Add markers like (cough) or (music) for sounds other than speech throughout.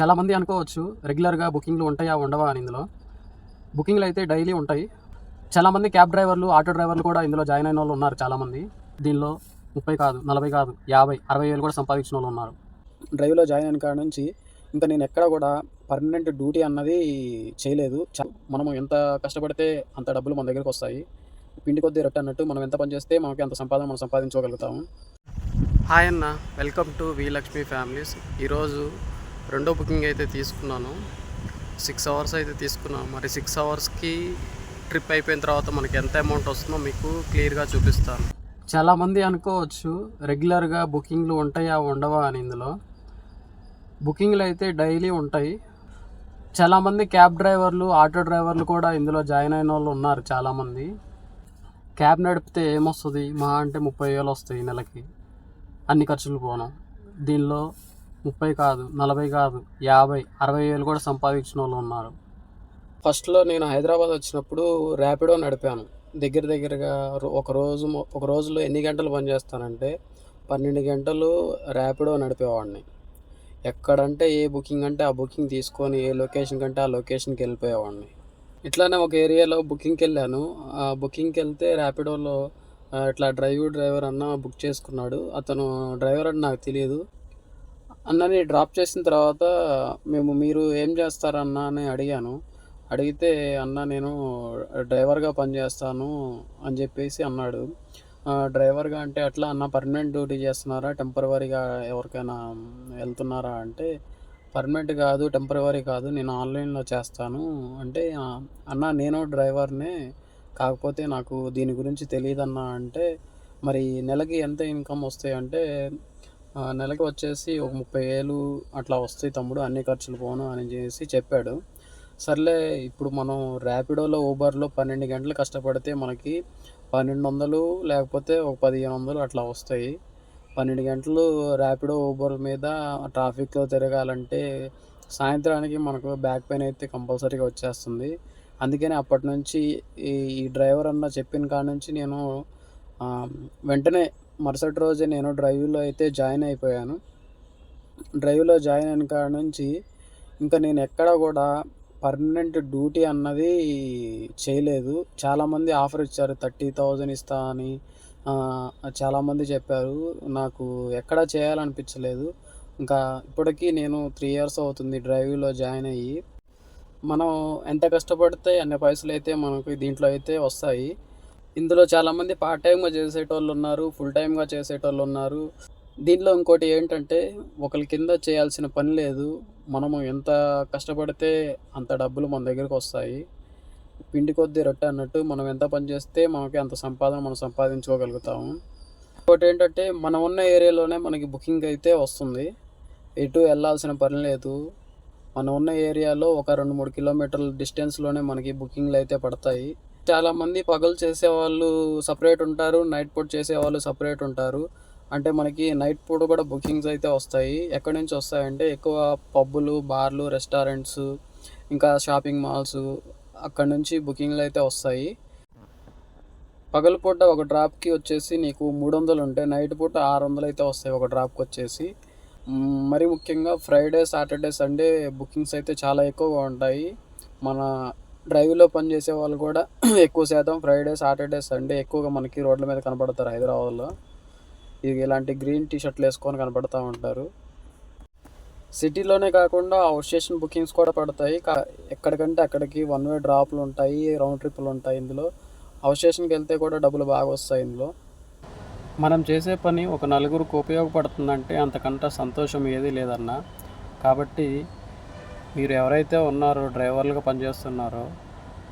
చాలామంది అనుకోవచ్చు రెగ్యులర్గా బుకింగ్లు ఉంటాయా ఉండవా అని ఇందులో. బుకింగ్లు అయితే డైలీ ఉంటాయి. చాలామంది క్యాబ్ డ్రైవర్లు ఆటో డ్రైవర్లు కూడా ఇందులో జాయిన్ అయిన వాళ్ళు ఉన్నారు చాలామంది. దీనిలో ముప్పై కాదు నలభై కాదు యాభై అరవై వేలు కూడా సంపాదించిన వాళ్ళు ఉన్నారు. డ్రైవ్లో జాయిన్ అయిన కాడ నుంచి ఇంకా నేను ఎక్కడ కూడా పర్మనెంట్ డ్యూటీ అన్నది చేయలేదు. చ- మనం ఎంత కష్టపడితే అంత డబ్బులు మన దగ్గరికి వస్తాయి. పిండి కొద్దీ రొట్టె అన్నట్టు మనం ఎంత పని చేస్తే మనకి అంత సంపాదన మనం సంపాదించుకోగలుగుతాము. హాయ్ అన్న welcome to V Lakshmi families. ఈరోజు రెండో బుకింగ్ అయితే తీసుకున్నాను. సిక్స్ అవర్స్ అయితే తీసుకున్నాను. మరి సిక్స్ అవర్స్కి ట్రిప్ అయిపోయిన తర్వాత మనకి ఎంత అమౌంట్ వస్తుందో మీకు క్లియర్గా చూపిస్తాను. చాలామంది అనుకోవచ్చు రెగ్యులర్గా బుకింగ్లు ఉంటాయా ఉండవా అని ఇందులో. బుకింగ్లు అయితే డైలీ ఉంటాయి. చాలామంది క్యాబ్ డ్రైవర్లు ఆటో డ్రైవర్లు కూడా ఇందులో జాయిన్ అయిన వాళ్ళు ఉన్నారు చాలామంది క్యాబ్ నడిపితే ఏమొస్తుంది? మహా అంటే ముప్పై వేలు వస్తాయి నెలకి. అన్ని ఖర్చులు పోను. దీనిలో ముప్పై కాదు నలభై కాదు యాభై అరవై వేలు కూడా సంపాదించిన వాళ్ళు ఉన్నారు. ఫస్ట్లో నేను హైదరాబాద్ వచ్చినప్పుడు ర్యాపిడో నడిపాను. దగ్గర దగ్గరగా రో- ఒక రోజు ఒక రోజులో ఎన్ని గంటలు పనిచేస్తానంటే పన్నెండు గంటలు ర్యాపిడో నడిపేవాడిని. ఎక్కడంటే ఏ బుకింగ్ అంటే ఆ బుకింగ్ తీసుకొని ఏ లొకేషన్ కంటే ఆ లొకేషన్కి వెళ్ళిపోయేవాడిని. ఇట్లానే ఒక ఏరియాలో బుకింగ్కి వెళ్ళాను. ఆ బుకింగ్కి వెళ్తే ర్యాపిడోలో ఇట్లా డ్రైవ్ డ్రైవర్ అన్న బుక్ చేసుకున్నాడు. అతను డ్రైవర్ అని నాకు తెలియదు. అన్నని డ్రాప్ చేసిన తర్వాత మేము మీరు ఏం చేస్తారన్న అని అడిగాను. అడిగితే అన్న నేను డ్రైవర్గా పనిచేస్తాను అని చెప్పేసి అన్నాడు. డ్రైవర్గా అంటే అట్లా అన్న పర్మనెంట్ డ్యూటీ చేస్తున్నారా టెంపరవరీగా ఎవరికైనా వెళ్తున్నారా అంటే పర్మనెంట్ కాదు టెంపరవరీ కాదు నేను ఆన్లైన్లో చేస్తాను అంటే అన్న నేను డ్రైవర్నే కాకపోతే నాకు దీని గురించి తెలియదన్నా అంటే మరి నెలకి ఎంత ఇన్కమ్ వస్తాయి అంటే నెలకి వచ్చేసి ఒక ముప్పై వేలు అట్లా వస్తాయి తమ్ముడు అన్ని ఖర్చులు పోను అని చేసి చెప్పాడు. సర్లే ఇప్పుడు మనం ర్యాపిడోలో ఊబర్లో పన్నెండు గంటలు కష్టపడితే మనకి పన్నెండు వందలు లేకపోతే ఒక పదిహేను వందలు అట్లా వస్తాయి. పన్నెండు గంటలు ర్యాపిడో ఊబర్ మీద ట్రాఫిక్లో తిరగాలంటే సాయంత్రానికి మనకు బ్యాక్ పెయిన్ అయితే కంపల్సరీగా వచ్చేస్తుంది. అందుకని అప్పటి నుంచి ఈ ఈ డ్రైవర్ అన్న చెప్పిన కాడ నుంచి నేను వెంటనే మరుసటి రోజే నేను డ్రైవ్లో అయితే జాయిన్ అయిపోయాను. డ్రైవ్లో జాయిన్ అయిన కాడ నుంచి ఇంకా నేను ఎక్కడ కూడా పర్మనెంట్ డ్యూటీ అన్నది చేయలేదు. చాలామంది ఆఫర్ ఇచ్చారు థర్టీ థౌజండ్ ఇస్తా అని. చాలామంది చెప్పారు నాకు ఎక్కడా చేయాలనిపించలేదు. ఇంకా ఇప్పటికీ నేను త్రీ ఇయర్స్ అవుతుంది డ్రైవింగ్లో జాయిన్ అయ్యి. మనం ఎంత కష్టపడితే అన్ని పైసలు అయితే మనకు దీంట్లో అయితే వస్తాయి. ఇందులో చాలామంది పార్ట్ టైంగా చేసేటోళ్ళు ఉన్నారు ఫుల్ టైమ్గా చేసేటోళ్ళు ఉన్నారు. దీనిలో ఇంకోటి ఏంటంటే ఒకరి కింద చేయాల్సిన పని లేదు. మనము ఎంత కష్టపడితే అంత డబ్బులు మన దగ్గరికి వస్తాయి. పిండి కొద్దీ రొట్టె అన్నట్టు మనం ఎంత పని చేస్తే మనకి అంత సంపాదన మనం సంపాదించుకోగలుగుతాము. ఇంకోటి ఏంటంటే మనం ఉన్న ఏరియాలోనే మనకి బుకింగ్ అయితే వస్తుంది. ఎటు వెళ్ళాల్సిన పని లేదు. మనం ఉన్న ఏరియాలో ఒక రెండు మూడు కిలోమీటర్ల డిస్టెన్స్లోనే మనకి బుకింగ్లు అయితే పడతాయి. చాలామంది పగలు చేసేవాళ్ళు సపరేట్ ఉంటారు నైట్ పూట చేసేవాళ్ళు సపరేట్ ఉంటారు. అంటే మనకి నైట్ పూట కూడా బుకింగ్స్ అయితే వస్తాయి. ఎక్కడి నుంచి వస్తాయంటే ఎక్కువ పబ్బులు బార్లు రెస్టారెంట్స్ ఇంకా షాపింగ్ మాల్స్ అక్కడ నుంచి బుకింగ్లు అయితే వస్తాయి. పగలపూట ఒక డ్రాప్కి వచ్చేసి నీకు మూడు వందలు ఉంటాయి నైట్ పూట ఆరు వందలు అయితే వస్తాయి ఒక డ్రాప్కి వచ్చేసి. మరి ముఖ్యంగా ఫ్రైడే సాటర్డే సండే బుకింగ్స్ అయితే చాలా ఎక్కువగా ఉంటాయి. మన డ్రైవ్లో పనిచేసే వాళ్ళు కూడా (clears throat) ఎక్కువ శాతం ఫ్రైడే సాటర్డే సండే ఎక్కువగా మనకి రోడ్ల మీద కనపడతారు హైదరాబాద్లో. ఇది ఇలాంటి గ్రీన్ టీ షర్ట్లు వేసుకొని కనపడుతూ ఉంటారు. సిటీలోనే కాకుండా అవుట్ స్టేషన్ బుకింగ్స్ కూడా పడతాయి. కా- ఎక్కడికంటే అక్కడికి వన్ వే డ్రాప్లు ఉంటాయి రౌండ్ ట్రిప్లు ఉంటాయి ఇందులో. అవుట్ స్టేషన్కి వెళ్తే కూడా డబ్బులు బాగా వస్తాయి ఇందులో. మనం చేసే పని ఒక నలుగురికి ఉపయోగపడుతుందంటే అంతకంటే సంతోషం ఏదీ లేదన్న. కాబట్టి మీరు ఎవరైతే ఉన్నారో డ్రైవర్లుగా పనిచేస్తున్నారో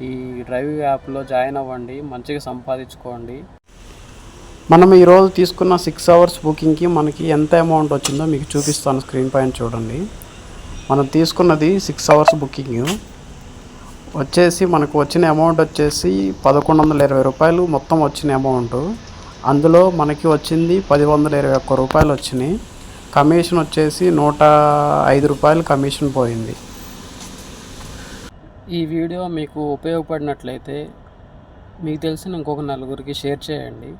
ఈ డ్రైవింగ్ యాప్లో జాయిన్ అవ్వండి మంచిగా సంపాదించుకోండి. మనం ఈరోజు తీసుకున్న సిక్స్ అవర్స్ బుకింగ్కి మనకి ఎంత అమౌంట్ వచ్చిందో మీకు చూపిస్తాను స్క్రీన్ పైన చూడండి. మనం తీసుకున్నది సిక్స్ అవర్స్ బుకింగ్. వచ్చేసి మనకు వచ్చిన అమౌంట్ వచ్చేసి పదకొండు వందల ఇరవై రూపాయలు మొత్తం వచ్చిన అమౌంట్ అందులో మనకి వచ్చింది పది వందల ఇరవై ఒక్క రూపాయలు వచ్చినాయి. కమిషన్ వచ్చేసి నూట ఐదు రూపాయలు కమిషన్ పోయింది. ఈ వీడియో మీకు ఉపయోగపడినట్లయితే మీకు తెలిసిన ఇంకొక నలుగురికి షేర్ చేయండి.